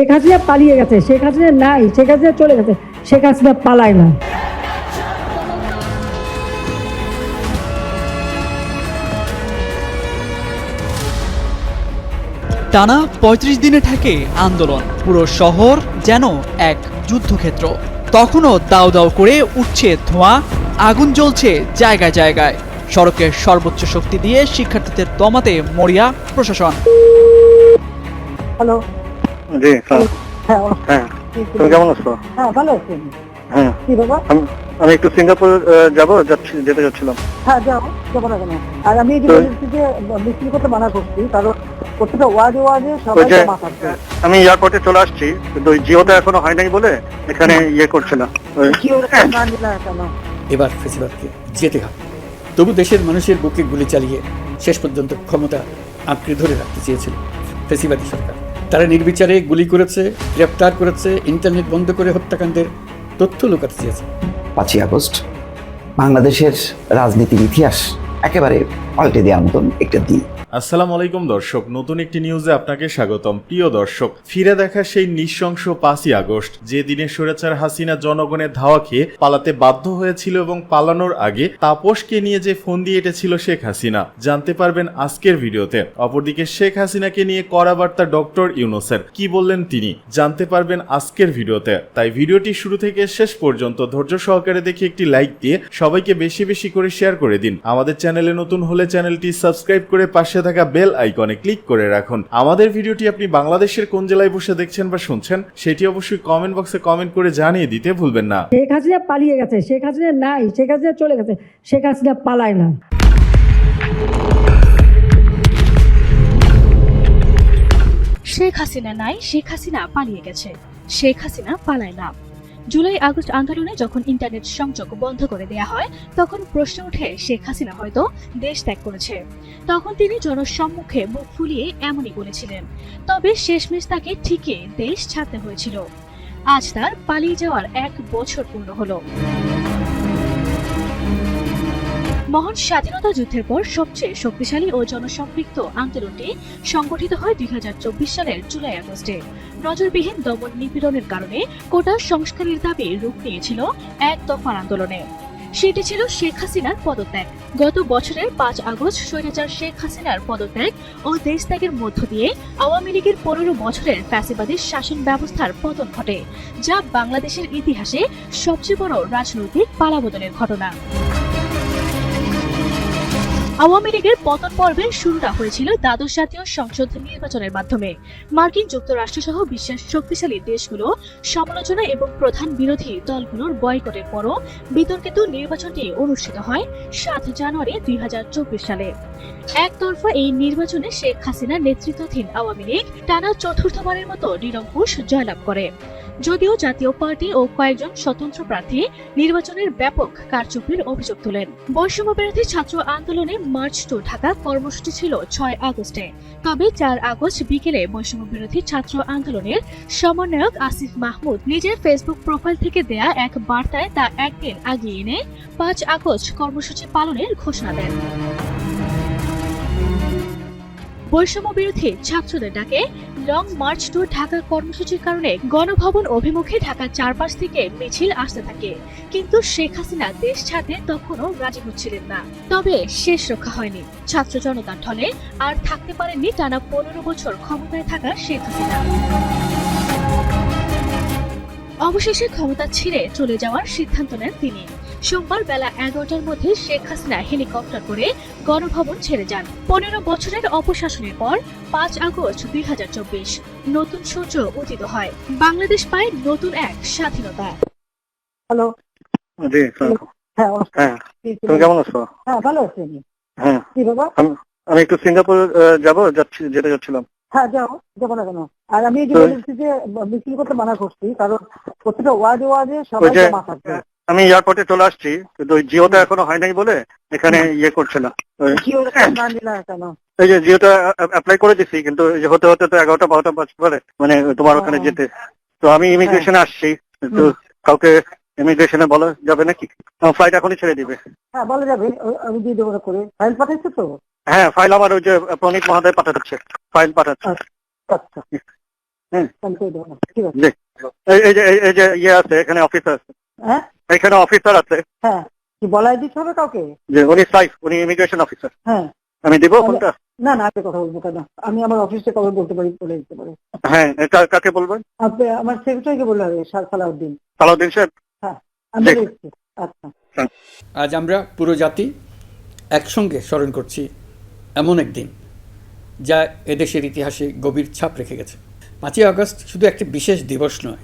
শেখ হাসিনা পালিয়ে গেছে শেখ হাসিনা নাই শেখ হাসিনা চলে গেছে শেখ হাসিনা পালায় না। টানা ৩৫ দিনে থাকে আন্দোলন পুরো শহর যেন এক যুদ্ধক্ষেত্র। তখনও দাও দাও করে উঠছে ধোঁয়া আগুন জ্বলছে জায়গায় জায়গায়। সড়কের সর্বোচ্চ শক্তি দিয়ে শিক্ষার্থীদের দমাতে মরিয়া প্রশাসন। হ্যালো। জি হ্যাঁ হ্যাঁ। হ্যাঁ। তুমি কেমন আছো? হ্যাঁ ভালো আছেন হ্যাঁ। কি বাবা আমি একটু সিঙ্গাপুর যাব যাচ্ছি যেতে যাচ্ছিলাম। হ্যাঁ যাও যাব না কেন? আর আমি এই যে তো- যে মিছিল করতে মানা করছি কারণ প্রত্যেকটা ওয়ার্ডে ওয়ার্ডে সবাই আমি এয়ারপোর্টে চলে আসছি কিন্তু ওই জিওটা এখনও হয় নাই বলে এখানে ইয়ে করছে না। এবার ফেসিবাদকে যেতে হবে। তবু দেশের মানুষের বুকে গুলি চালিয়ে শেষ পর্যন্ত ক্ষমতা আঁকড়ে ধরে রাখতে চেয়েছিল ফেসিবাদী সরকার। তারা নির্বিচারে গুলি করেছে, গ্রেপ্তার করেছে, ইন্টারনেট বন্ধ করে হত্যাকাণ্ডের তথ্য লুকাতে চেয়েছে। পাঁচই আগস্ট, বাংলাদেশের রাজনীতির ইতিহাস একেবারে পাল্টে দেওয়ার মতন একটা দিন। আসসালামু আলাইকুম, দর্শক। নতুন একটি নিউজে আপনাকে স্বাগতম। প্রিয় দর্শক, ফিরে দেখা সেই নৃশংস পাঁচই আগস্ট, যে দিনে স্বৈরাচার হাসিনা জনগণের ধাওয়া খেয়ে পালাতে বাধ্য হয়েছিল এবং পালানোর আগে তাপসকে নিয়ে যে ফোন দিয়ে এটেছিল শেখ হাসিনা, জানতে পারবেন আজকের ভিডিওতে। অপরদিকে শেখ হাসিনাকে নিয়ে করা বার্তা ডক্টর ইউনুসের। কি বললেন তিনি? জানতে পারবেন আজকের ভিডিওতে। তাই ভিডিওটি শুরু থেকে শেষ পর্যন্ত ধৈর্য সহকারে দেখে একটি লাইক দিয়ে সবাইকে বেশি বেশি করে শেয়ার করে দিন। আমাদের চ্যানেলে নতুন হলে চ্যানেলটি সাবস্ক্রাইব করে পাশে থাকা বেল আইকনে ক্লিক করে রাখুন। আমাদের ভিডিওটি আপনি বাংলাদেশের কোন জেলায় বসে দেখছেন বা শুনছেন সেটি অবশ্যই কমেন্ট বক্সে কমেন্ট করে জানিয়ে দিতে ভুলবেন না। শেখ হাসিনা পালিয়ে গেছে শেখ হাসিনা নাই শেখ হাসিনা চলে গেছে শেখ হাসিনা পালায় না। শেখ হাসিনা নাই শেখ হাসিনা পালিয়ে গেছে শেখ হাসিনা পালায় না। জুলাই, আগস্ট আন্দোলনে যখন ইন্টারনেট সংযোগ বন্ধ করে দেয়া হয়, তখন প্রশ্ন উঠে শেখ হাসিনা হয়তো দেশ ত্যাগ করেছে। তখন তিনি জনসম্মুখে মুখ ফুলিয়ে এমনই বলেছিলেন, তবে শেষমেশ তাকে ঠিকই দেশ ছাড়তে হয়েছিল। আজ তার পালিয়ে যাওয়ার এক বছর পূর্ণ হলো। মহান স্বাধীনতা যুদ্ধের পর সবচেয়ে শক্তিশালী ও জনসম্পৃক্ত আন্দোলনটি সংগঠিত হয় দুই হাজার চব্বিশ সালের জুলাই আগস্টে। নজরবিহীন দমন নিপীড়নের কারণে কোটা সংস্কারের দাবি রূপ নিয়েছিল এক দফার আন্দোলনে। সেটি ছিল শেখ হাসিনার পদত্যাগ। গত বছরের পাঁচ আগস্ট স্বৈরাচার শেখ হাসিনার পদত্যাগ ও দেশত্যাগের মধ্য দিয়ে আওয়ামী লীগের পনেরো বছরের ফ্যাসিবাদী শাসন ব্যবস্থার পতন ঘটে, যা বাংলাদেশের ইতিহাসে সবচেয়ে বড় রাজনৈতিক পালাবদলের ঘটনা। আওয়ামী লীগের পতন পর্বের শুরুটা হয়েছিল দ্বাদশ জাতীয় সংসদ নির্বাচনের মাধ্যমে। মার্কিন যুক্তরাষ্ট্র সহ বিশ্বের শক্তিশালী দেশগুলো সমালোচনা এবং প্রধান বিরোধী দলগুলোর বয়কটের পরও বিতর্কিত নির্বাচনটি অনুষ্ঠিত হয় সাত জানুয়ারি দুই হাজার চব্বিশ সালে। একতরফা এই নির্বাচনে শেখ হাসিনার নেতৃত্বাধীন আওয়ামী লীগ টানা চতুর্থবারের মতো নিরঙ্কুশ জয়লাভ করে। যদিও জাতীয় পার্টি ও কয়েকজন স্বতন্ত্র প্রার্থী নির্বাচনের ব্যাপক কারচুপির অভিযোগ তোলেন। বৈষম্য বিরোধী ছাত্র আন্দোলনে মার্চ টু ঢাকা কর্মসূচি ছিল ছয় আগস্টে। তবে চার আগস্ট বিকেলে বৈষম্য বিরোধী ছাত্র আন্দোলনের সমন্বয়ক আসিফ মাহমুদ নিজের ফেসবুক প্রোফাইল থেকে দেয়া এক বার্তায় তা একদিন আগিয়ে এনে পাঁচ আগস্ট কর্মসূচি পালনের ঘোষণা দেন। বৈষম্য বিরোধী ছাত্রদের ডাকে লং মার্চ টু ঢাকা কর্মসূচির কারণে গণভবন অভিমুখে ঢাকার চারপাশ থেকে মিছিল আসতে থাকে। কিন্তু শেখ হাসিনা দেশ ছাড়তে তখনও রাজি হচ্ছিলেন না। তবে শেষ রক্ষা হয়নি। ছাত্র জনতার ঢলে আর থাকতে পারেননি টানা পনেরো বছর ক্ষমতায় থাকা শেখ হাসিনা। অবশেষে ক্ষমতা ছেড়ে চলে যাওয়ার সিদ্ধান্ত নেন তিনি। সোমবার বেলা এগারোটার মধ্যে শেখ হাসিনা হেলিকপ্টার করে গণভবন ছেড়ে যান। পনেরো বছরের অপশাসনের পর পাঁচ আগস্ট দুই হাজার চব্বিশ নতুন সূর্য উদিত হয়। বাংলাদেশ পায় নতুন এক স্বাধীনতা। হ্যালো। হ্যাঁ হ্যাঁ হ্যাঁ তুমি কেমন আছো? হ্যাঁ ভালো আছেন হ্যাঁ। কি বাবা আমি একটু সিঙ্গাপুর যাব যাচ্ছি যেতে যাচ্ছিলাম। হ্যাঁ যাও যাব না কেন? আর আমি এই যে বলেছি যে মিছিল করতে মানা করছি কারণ প্রত্যেকটা ওয়ার্ডে ওয়ার্ডে সবাই জমা থাকবে আমি এয়ারপোর্টে চলে আসছি কিন্তু ওই জিওটা এখনও হয় নাই বলে এখানে ইয়ে করছে না। কেন এই যে জিওটা অ্যাপ্লাই করে দিছি কিন্তু হতে হতে তো এগারোটা বারোটা বাজতে পারে মানে তোমার ওখানে যেতে। তো আমি ইমিগ্রেশনে আসছি তো কাউকে ইমিগ্রেশনে বলা যাবে নাকি? ফ্লাইট এখনই ছেড়ে দিবে। হ্যাঁ বলা যাবে। আমি দিয়ে দেবো করে। ফাইল পাঠাইছো তো? হ্যাঁ ফাইল আমার ওই যে প্রণীত মহাদয় পাঠাচ্ছে ফাইল পাঠাচ্ছে। আচ্ছা হ্যাঁ। এই- যে এই- যে ইয়ে আছে এখানে অফিসার আছে। হ্যাঁ? এখানে অফিসার আছে। হ্যাঁ কি বলাই দিতে হবে কাউকে? যে উনি সাইফ উনি ইমিগ্রেশন অফিসার হ্যাঁ। আমি দিব ফোনটা? না না আপনি কথা বলব কেন? আমি আমার অফিসে কথা বলতে পারি বলে দিতে পারি। হ্যাঁ কাকে বলবেন? আপনি আমার সেক্রেটারিকে বললে হবে সার সালাউদ্দিন। সালাউদ্দিন সাহেব? আমি ঠিক। বলে দিচ্ছি। আচ্ছা আজ আমরা পুরো জাতি একসঙ্গে স্মরণ করছি এমন একদিন যা এদেশের ইতিহাসে গভীর ছাপ রেখে গেছে। পাঁচই আগস্ট শুধু একটি বিশেষ দিবস নয়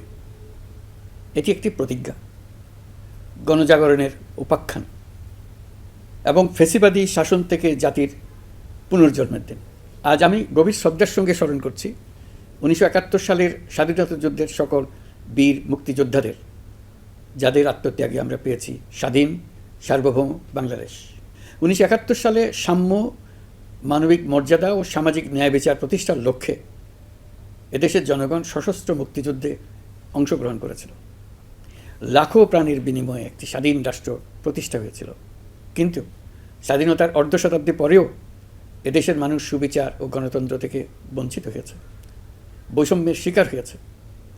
এটি একটি প্রতিজ্ঞা। গণজাগরণের উপাখ্যান এবং ফেসিবাদী শাসন থেকে জাতির পুনর্জন্মের দিন। আজ আমি গভীর শ্রদ্ধার সঙ্গে স্মরণ করছি, উনিশশো একাত্তর সালের স্বাধীনতা যুদ্ধের সকল বীর মুক্তিযোদ্ধাদের, যাদের আত্মত্যাগে আমরা পেয়েছি স্বাধীন, সার্বভৌম বাংলাদেশ। উনিশশো একাত্তর সালে সাম্য, মানবিক মর্যাদা ও সামাজিক ন্যায় বিচার প্রতিষ্ঠার লক্ষ্যে এদেশের জনগণ সশস্ত্র মুক্তিযুদ্ধে অংশগ্রহণ করেছিল। লাখো প্রাণীর বিনিময়ে একটি স্বাধীন রাষ্ট্র প্রতিষ্ঠা হয়েছিল। কিন্তু স্বাধীনতার অর্ধ শতাব্দী পরেও এদেশের মানুষ সুবিচার ও গণতন্ত্র থেকে বঞ্চিত হয়েছে। বৈষম্যের শিকার হয়েছে।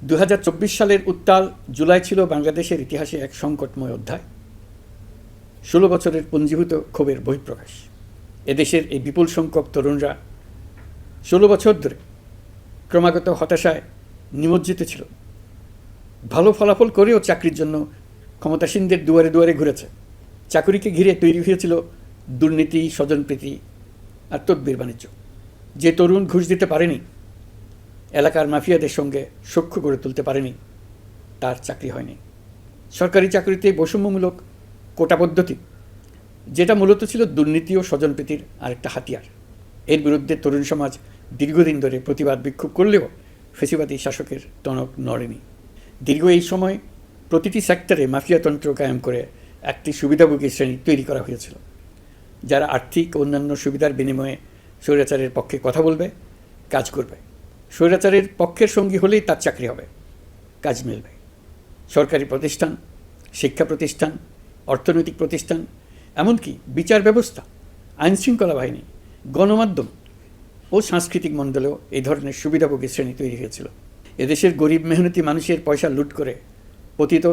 দু হাজার চব্বিশ সালের উত্তাল জুলাই ছিল বাংলাদেশের ইতিহাসে এক সংকটময় অধ্যায়। ষোলো বছরের পঞ্জীভূত ক্ষোভের বহিঃপ্রকাশ। এদেশের এই বিপুল সংখ্যক তরুণরা ষোলো বছর ধরে ক্রমাগত হতাশায় নিমজ্জিত ছিল। ভালো ফলাফল করেও চাকরির জন্য ক্ষমতাসীনদের দুয়ারে দুয়ারে ঘুরেছে। চাকরিকে ঘিরে তৈরি হয়েছিল দুর্নীতি, স্বজনপ্রীতি আর তদ্বির বাণিজ্য। যে তরুণ ঘুষ দিতে পারেনি, এলাকার মাফিয়াদের সঙ্গে সখ্য গড়ে তুলতে পারেনি, তার চাকরি হয়নি। সরকারি চাকরিতে বৈষম্যমূলক কোটা পদ্ধতি, যেটা মূলত ছিল দুর্নীতি ও স্বজনপ্রীতির আরেকটা হাতিয়ার। এর বিরুদ্ধে তরুণ সমাজ দীর্ঘদিন ধরে প্রতিবাদ বিক্ষোভ করলেও ফেসিবাদী শাসকের টনক নড়েনি। দীর্ঘ এই সময় প্রতিটি সেক্টরে মাফিয়াতন্ত্র কায়েম করে একটি সুবিধাভোগী শ্রেণি তৈরি করা হয়েছিল, যারা আর্থিক অন্যান্য সুবিধার বিনিময়ে স্বৈরাচারের পক্ষে কথা বলবে, কাজ করবে। স্বৈরাচারের পক্ষের সঙ্গী হলেই তার চাকরি হবে, কাজ মিলবে। সরকারি প্রতিষ্ঠান, শিক্ষা প্রতিষ্ঠান, অর্থনৈতিক প্রতিষ্ঠান, এমনকি বিচার ব্যবস্থা আইনশৃঙ্খলা বাহিনী, গণমাধ্যম ও সাংস্কৃতিক মণ্ডলেও এই ধরনের সুবিধাভোগী শ্রেণি তৈরি হয়েছিল। এদেশের গরিব মেহনতি মানুষের পয়সা লুট করে পতিত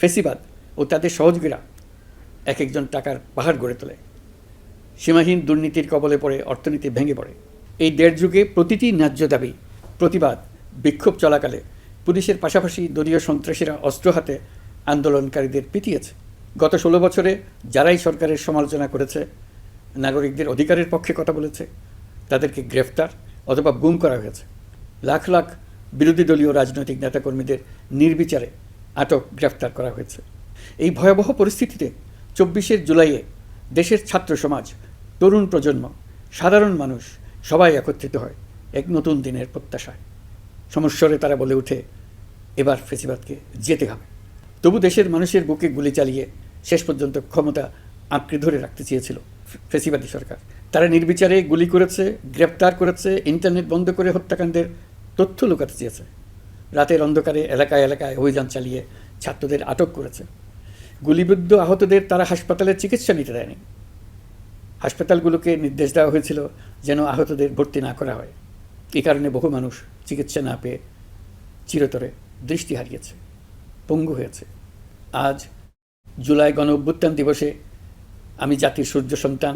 ফেসিবাদ ও তাদের সহযোগীরা এক একজন টাকার পাহাড় গড়ে তোলে। সীমাহীন দুর্নীতির কবলে পড়ে অর্থনীতি ভেঙে পড়ে। এই দেড় যুগে প্রতিটি ন্যায্য দাবি, প্রতিবাদ, বিক্ষোভ চলাকালে পুলিশের পাশাপাশি দলীয় সন্ত্রাসীরা অস্ত্র হাতে আন্দোলনকারীদের পিটিয়েছে। গত ষোলো বছরে যারাই সরকারের সমালোচনা করেছে, নাগরিকদের অধিকারের পক্ষে কথা বলেছে, তাদেরকে গ্রেফতার অথবা গুম করা হয়েছে। লাখ লাখ বিরোধী দলীয় রাজনৈতিক নেতাকর্মীদের নির্বিচারে আটক, গ্রেফতার করা হয়েছে। এই ভয়াবহ পরিস্থিতিতে চব্বিশের জুলাইয়ে দেশের ছাত্র সমাজ, তরুণ প্রজন্ম, সাধারণ মানুষ সবাই একত্রিত হয় এক নতুন দিনের প্রত্যাশায়। সমস্যরে তারা বলে ওঠে, এবার ফেসিবাদকে যেতে হবে। তবু দেশের মানুষের বুকে গুলি চালিয়ে শেষ পর্যন্ত ক্ষমতা আঁকড়ে ধরে রাখতে চেয়েছিল ফেসিবাদী সরকার। তারা নির্বিচারে গুলি করেছে গ্রেপ্তার করেছে, ইন্টারনেট বন্ধ করে হত্যাকাণ্ডের তথ্য লুকাতে চেয়েছে। রাতের অন্ধকারে এলাকায় এলাকায় অভিযান চালিয়ে ছাত্রদের আটক করেছে। গুলিবিদ্ধ আহতদের তারা হাসপাতালে চিকিৎসা নিতে দেয়নি। হাসপাতালগুলোকে নির্দেশ দেওয়া হয়েছিল যেন আহতদের ভর্তি না করা হয়। এ কারণে বহু মানুষ চিকিৎসা না পেয়ে চিরতরে দৃষ্টি হারিয়েছে, পঙ্গু হয়েছে। আজ জুলাই গণ অভ্যুত্থান দিবসে আমি জাতির সূর্য সন্তান,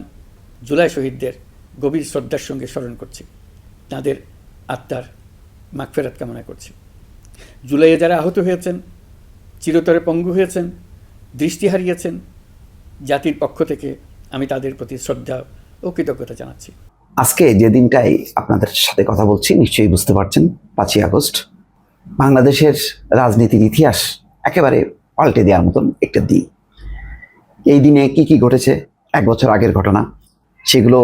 জুলাই শহীদদের গভীর শ্রদ্ধার সঙ্গে স্মরণ করছি। তাদের আত্মার মাগফেরাত কামনা করছি। জুলাইয়ে যারা আহত হয়েছেন, চিরতরে পঙ্গু হয়েছেন, দৃষ্টি হারিয়েছেন, জাতির পক্ষ থেকে আমি তাদের প্রতি শ্রদ্ধা ও কৃতজ্ঞতা জানাচ্ছি। আজকে যে দিনটাই আপনাদের সাথে কথা বলছি, নিশ্চয়ই বুঝতে পারছেন, পাঁচই আগস্ট বাংলাদেশের রাজনীতির ইতিহাস একেবারে পাল্টে দেওয়ার মতন একটা দিন। এই দিনে কি কি ঘটেছে, এক বছর আগের ঘটনা, সেগুলো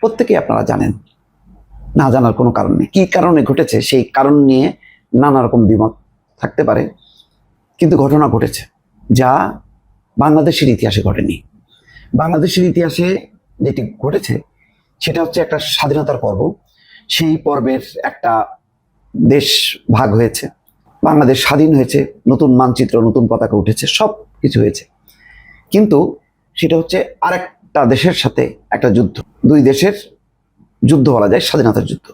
প্রত্যেকেই আপনারা জানেন। না জানার কোনো কারণ নেই। কী কারণে ঘটেছে সেই কারণ নিয়ে নানা রকম দ্বিমত থাকতে পারে। কিন্তু ঘটনা ঘটেছে যা বাংলাদেশের ইতিহাসে ঘটেনি। বাংলাদেশের ইতিহাসে যেটি ঘটেছে সেটা হচ্ছে একটা স্বাধীনতার পর্ব। সেই পর্বের একটা দেশ ভাগ হয়েছে। বাংলাদেশ স্বাধীন হয়েছে, নতুন মানচিত্র, নতুন পতাকা উঠেছে, সব কিছু হয়েছে। কিন্তু সেটা হচ্ছে আরেকটা দেশের সাথে একটা যুদ্ধ। দুই দেশের যুদ্ধ বলা যায়, স্বাধীনতার যুদ্ধ।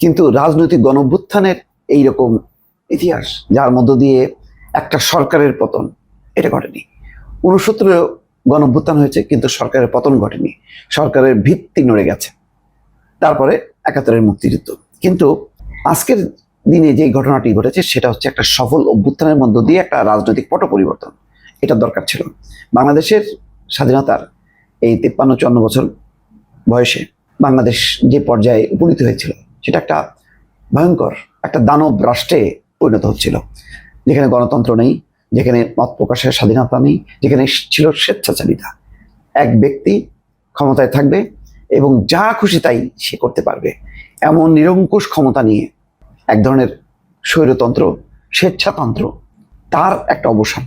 কিন্তু রাজনৈতিক গণভ্যুত্থানের এইরকম ইতিহাস, যার মধ্য দিয়ে একটা সরকারের পতন, এটা ঘটেনি। উনসত্তরে গণভ্যুত্থান হয়েছে, কিন্তু সরকারের পতন ঘটেনি। সরকারের ভিত্তি নড়ে গেছে। তারপরে একাত্তরের মুক্তিযুদ্ধ। কিন্তু আজকের দিনে যে ঘটনাটি ঘটেছে, সেটা হচ্ছে একটা সফল অভ্যুত্থানের মধ্য দিয়ে একটা রাজনৈতিক পট পরিবর্তন। এটা দরকার ছিল। বাংলাদেশের স্বাধীনতার এই তিপ্পান্ন চুয়ান্ন বছর বয়সে বাংলাদেশ যে পর্যায়ে উপনীত হয়েছিল, সেটা একটা ভয়ঙ্কর, একটা দানব রাষ্ট্রে পরিণত হচ্ছিল। যেখানে গণতন্ত্র নেই, যেখানে মত প্রকাশের স্বাধীনতা নেই, যেখানে ছিল স্বেচ্ছাচারিতা। এক ব্যক্তি ক্ষমতায় থাকবে এবং যা খুশি তাই সে করতে পারবে। এমন নিরঙ্কুশ ক্ষমতা নিয়ে এক ধরনের স্বৈরতন্ত্র, স্বেচ্ছাতন্ত্র, তার একটা অবসান।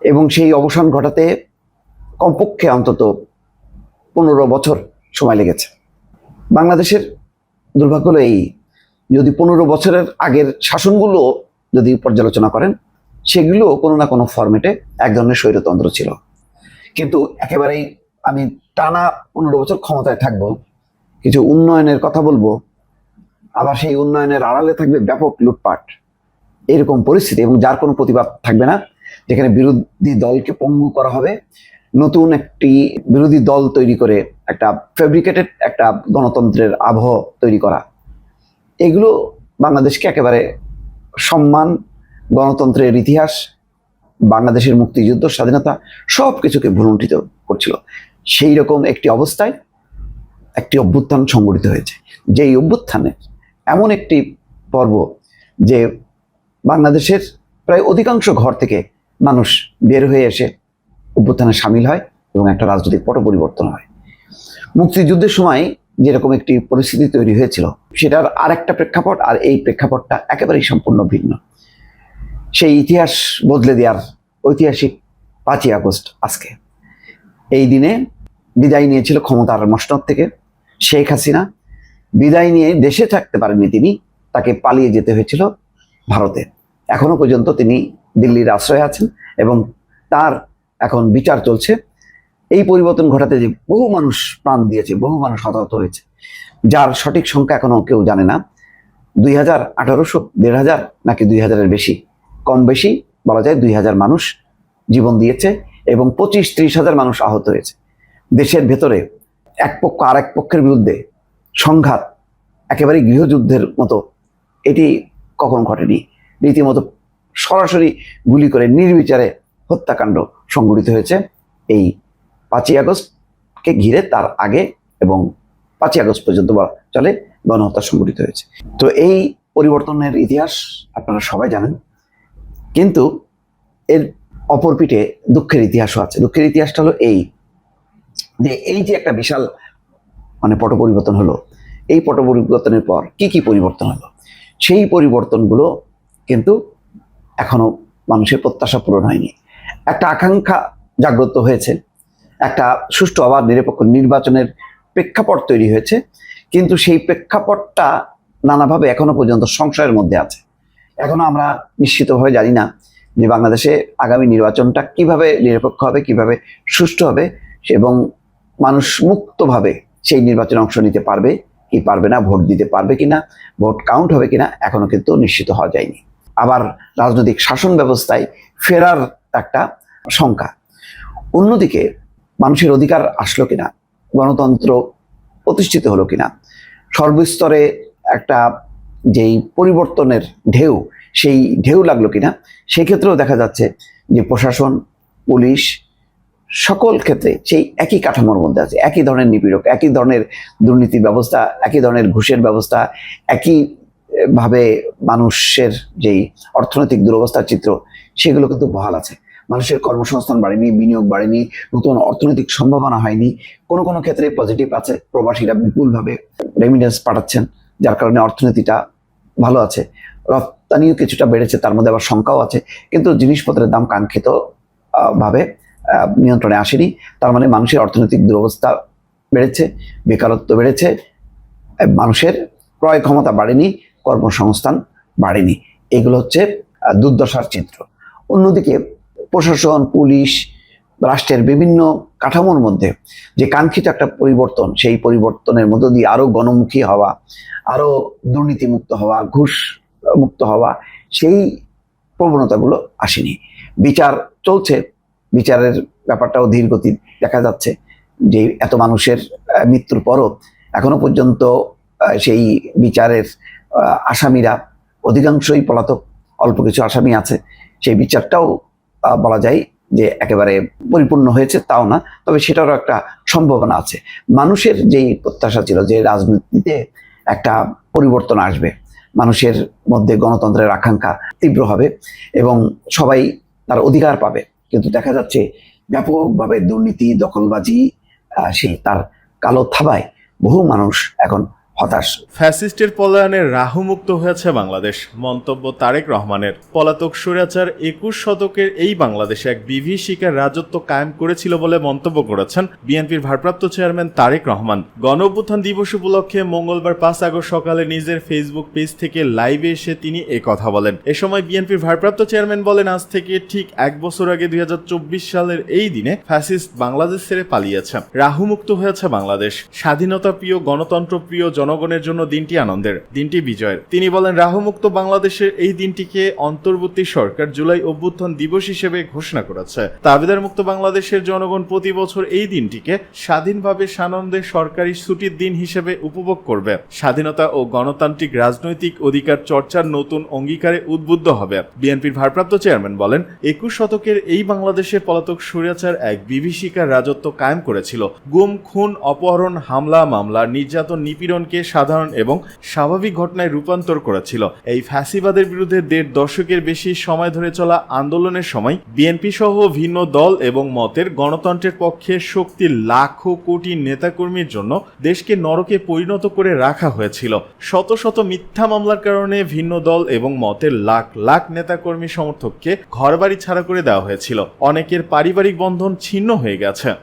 এবং সেই অবসান ঘটাতে কমপক্ষে অন্তত পনেরো বছর সময় লেগেছে। বাংলাদেশের দুর্ভাগ্য হলো এই, যদি পনেরো বছরের আগের শাসনগুলো যদি পর্যালোচনা করেন, সেগুলো কোনো না কোনো ফরম্যাটে এক ধরনের স্বৈরতন্ত্র ছিল। কিন্তু একেবারেই আমি টানা পনেরো বছর ক্ষমতায় থাকব, কিছু উন্নয়নের কথা বলব, আবার সেই উন্নয়নের আড়ালে থাকবে ব্যাপক লুটপাট। এরকম পরিস্থিতি এবং যার কোনো প্রতিবাদ থাকবে না, যেখানে বিরোধী দলকে পঙ্গু করা হবে নতুন একটি বিরোধী দল তৈরি করে একটা ফেব্রিকেটেড একটা গণতন্ত্রের আবহ তৈরি করা। এগুলো বাংলাদেশকে একেবারে সম্মান, গণতন্ত্রের ইতিহাস, বাংলাদেশের মুক্তিযুদ্ধ, স্বাধীনতা সব কিছুকে ভুলুণ্ঠিত করছিল। সেই রকম একটি অবস্থায় একটি অভ্যুত্থান সংগঠিত হয়েছে। যেই অভ্যুত্থানে এমন একটি পর্ব যে বাংলাদেশের প্রায় অধিকাংশ ঘর থেকে মানুষ বের হয়ে এসে অভ্যুত্থানে সামিল হয় এবং একটা রাজনৈতিক পট পরিবর্তন হয়। মুক্তিযুদ্ধের সময় যেরকম একটি পরিস্থিতি তৈরি হয়েছিল, সেটার আরেকটা প্রেক্ষাপট আর এই প্রেক্ষাপটটা একেবারেই সম্পূর্ণ ভিন্ন। সেই ইতিহাস বদলে দেওয়ার ঐতিহাসিক পাঁচই আগস্ট আজকে। এই দিনে বিদায় নিয়েছিল ক্ষমতার মসনদ থেকে শেখ হাসিনা। বিদায় নিয়ে দেশে থাকতে পারেননি তিনি, তাকে পালিয়ে যেতে হয়েছিল ভারতে। এখনও পর্যন্ত তিনি দিল্লির আশ্রয়ে আছেন এবং তার এখন বিচার চলছে। এই পরিবর্তন ঘটাতে যে বহু মানুষ প্রাণ দিয়েছে, বহু মানুষ হতাহত হয়েছে, যার সঠিক সংখ্যা এখনও কেউ জানে না। দুই হাজার আঠারোশো, দেড় হাজার নাকি দুই হাজারের বেশি, কম বেশি বলা যায় দুই হাজার মানুষ জীবন দিয়েছে এবং পঁচিশ ত্রিশ হাজার মানুষ আহত হয়েছে। দেশের ভেতরে এক পক্ষ আর এক পক্ষের বিরুদ্ধে সংঘাত একেবারে গৃহযুদ্ধের মতো, এটি কখনো ঘটেনি। রীতিমতো সরাসরি গুলি করে নির্বিচারে হত্যাকাণ্ড সংঘটিত হয়েছে এই পাঁচই আগস্টকে ঘিরে তার আগে এবং পাঁচই আগস্ট পর্যন্ত বলা চলে গণহত্যা সংঘটিত হয়েছে। তো এই পরিবর্তনের ইতিহাস আপনারা সবাই জানেন, কিন্তু এর অপর পিঠে দুঃখের ইতিহাসও আছে। দুঃখের ইতিহাসটা হলো এই, যে এই যে একটা বিশাল মানে পট পরিবর্তন হলো, এই পট পরিবর্তনের পর কি কি পরিবর্তন হলো? সেই পরিবর্তনগুলো কিন্তু এখনও মানুষের প্রত্যাশা পূরণ হয়নি। একটা আকাঙ্ক্ষা জাগ্রত হয়েছে, একটা সুষ্ঠু আবার নিরপেক্ষ নির্বাচনের প্রেক্ষাপট তৈরি হয়েছে, কিন্তু সেই প্রেক্ষাপটটা নানাভাবে এখনও পর্যন্ত সংশয়ের মধ্যে আছে। এখনও আমরা নিশ্চিতভাবে জানি না যে বাংলাদেশে আগামী নির্বাচনটা কীভাবে নিরপেক্ষ হবে, কীভাবে সুষ্ঠু হবে এবং মানুষ মুক্তভাবে সেই নির্বাচনে অংশ নিতে পারবে কি পারবে না, ভোট দিতে পারবে কিনা, ভোট কাউন্ট হবে কিনা এখনও কিন্তু নিশ্চিত হওয়া যায়নি। আবার রাজনৈতিক শাসন ব্যবস্থায় ফেরার একটা শঙ্কা। অন্যদিকে মানুষের অধিকার আসলো কিনা, গণতন্ত্র প্রতিষ্ঠিত হলো কিনা, সর্বস্তরে একটা যেই পরিবর্তনের ঢেউ, সেই ঢেউ লাগল কিনা সেই ক্ষেত্রেও দেখা যাচ্ছে যে প্রশাসন, পুলিশ সকল ক্ষেত্রে সেই একই কাঠামোর মধ্যে আছে, একই ধরনের নিপীড়ক, একই ধরনের দুর্নীতি ব্যবস্থা, একই ধরনের ঘুষের ব্যবস্থা একই ভাবে মানুষের যেই অর্থনৈতিক দুরবস্থার চিত্র সেগুলো কিন্তু বহাল আছে। মানুষের কর্মসংস্থান বাড়েনি, বিনিয়োগ বাড়েনি, নতুন অর্থনৈতিক সম্ভাবনা হয়নি। কোনো কোনো ক্ষেত্রে পজিটিভ আছে, প্রবাসীরা বিপুলভাবে রেমিডেন্স পাঠাচ্ছেন, যার কারণে অর্থনীতিটা ভালো আছে। রপ্তানিও কিছুটা বেড়েছে, তার মধ্যে আবার সংখ্যাও আছে। কিন্তু জিনিসপত্রের দাম কাঙ্ক্ষিত ভাবে নিয়ন্ত্রণে আসেনি। তার মানে মানুষের অর্থনৈতিক দুরবস্থা বেড়েছে, বেকারত্ব বেড়েছে মানুষের ক্রয় ক্ষমতা বাড়েনি, কর্মসংস্থান বাড়েনি। এগুলো হচ্ছে দুর্দশার চিত্র। অন্যদিকে প্রশাসন, পুলিশ, রাষ্ট্রের বিভিন্ন কাঠামোর মধ্যে যে কাঙ্ক্ষিত একটা পরিবর্তন, সেই পরিবর্তনের মধ্য দিয়ে আরও গণমুখী হওয়া, আরও দুর্নীতিমুক্ত হওয়া, ঘুষ মুক্ত হওয়া, সেই প্রবণতাগুলো আসেনি। বিচার চলছে, বিচারের ব্যাপারটাও ধীর গতি দেখা যাচ্ছে যে এত মানুষের মৃত্যুর পরও এখনও পর্যন্ত সেই বিচারের আসামিরা অধিকাংশই পলাতক, অল্প কিছু আসামি আছে। সেই বিচারটাও বলা যায় যে একেবারে পরিপূর্ণ হয়েছে, তাও না। তবে সেটারও একটা সম্ভাবনা আছে। মানুষের যেই প্রত্যাশা ছিল যে রাজনীতিতে একটা পরিবর্তন আসবে, মানুষের মধ্যে গণতন্ত্রের আকাঙ্ক্ষা তীব্র হবে এবং সবাই তার অধিকার পাবে। কিন্তু দেখা যাচ্ছে ব্যাপকভাবে দুর্নীতি, দখলবাজি সেই তার কালো থাবায় বহু মানুষ এখন হতাশ। ফ্যাসিস্টের পলায়নে রাহুমুক্ত হয়েছে বাংলাদেশ। মন্তব্য তারেক রহমানের। পলাতক একুশ শতকের এই বাংলাদেশে এক বিভীষিকার রাজত্ব কায়েম করেছিল বলে মন্তব্য করেছেন বিএনপির ভারপ্রাপ্ত চেয়ারম্যান তারেক রহমান। গণ দিবস উপলক্ষে মঙ্গলবার পাঁচ আগস্ট সকালে নিজের ফেসবুক পেজ থেকে লাইভে এসে তিনি কথা বলেন। এ সময় বিএনপির ভারপ্রাপ্ত চেয়ারম্যান বলেন, আজ থেকে ঠিক এক বছর আগে দুই হাজার চব্বিশ সালের এই দিনে ফ্যাসিস্ট বাংলাদেশ ছেড়ে পালিয়েছে। রাহুমুক্ত হয়েছে বাংলাদেশ। স্বাধীনতা প্রিয়, গণতন্ত্র প্রিয় জনগণের জন্য দিনটি আনন্দের, দিনটি বিজয়ের। তিনি বলেন, রাহুমুক্ত বাংলাদেশের এই দিনটিকে অন্তর্বর্তী সরকার জুলাই অভ্যুত্থান দিবস হিসেবে ঘোষণা করেছে। তাবেদার মুক্ত বাংলাদেশের জনগণ প্রতি বছর এই দিনটিকে স্বাধীনভাবে সানন্দে সরকারি ছুটির দিন হিসেবে উপভোগ করবে। স্বাধীনতা ও গণতান্ত্রিক রাজনৈতিক অধিকার চর্চার নতুন অঙ্গীকারে উদ্বুদ্ধ হবে। বিএনপির ভারপ্রাপ্ত চেয়ারম্যান বলেন, একুশ শতকের এই বাংলাদেশে পলাতক স্বৈরাচার এক বিভীষিকার রাজত্ব কায়েম করেছিল। গুম, খুন, অপহরণ, হামলা, মামলা, নির্যাতন নিপীড়নকে সাধারণ এবং স্বাভাবিক ঘটনায় রূপান্তর করেছিল। এই ফ্যাসিবাদের বিরুদ্ধে দেড় দশকের বেশি সময় ধরে চলা আন্দোলনের সময় বিএনপি সহ ভিন্ন দল এবং মতের গণতন্ত্রের পক্ষে শক্তির লাখো কোটি নেতাকর্মীর জন্য দেশকে নরকে পরিণত করে রাখা হয়েছিল। শত শত মিথ্যা মামলার কারণে ভিন্ন দল এবং মতের লাখ লাখ নেতাকর্মী সমর্থককে ঘরবাড়ি ছাড়া করে দেওয়া হয়েছিল। অনেকের পারিবারিক বন্ধন ছিন্ন হয়ে গেছে।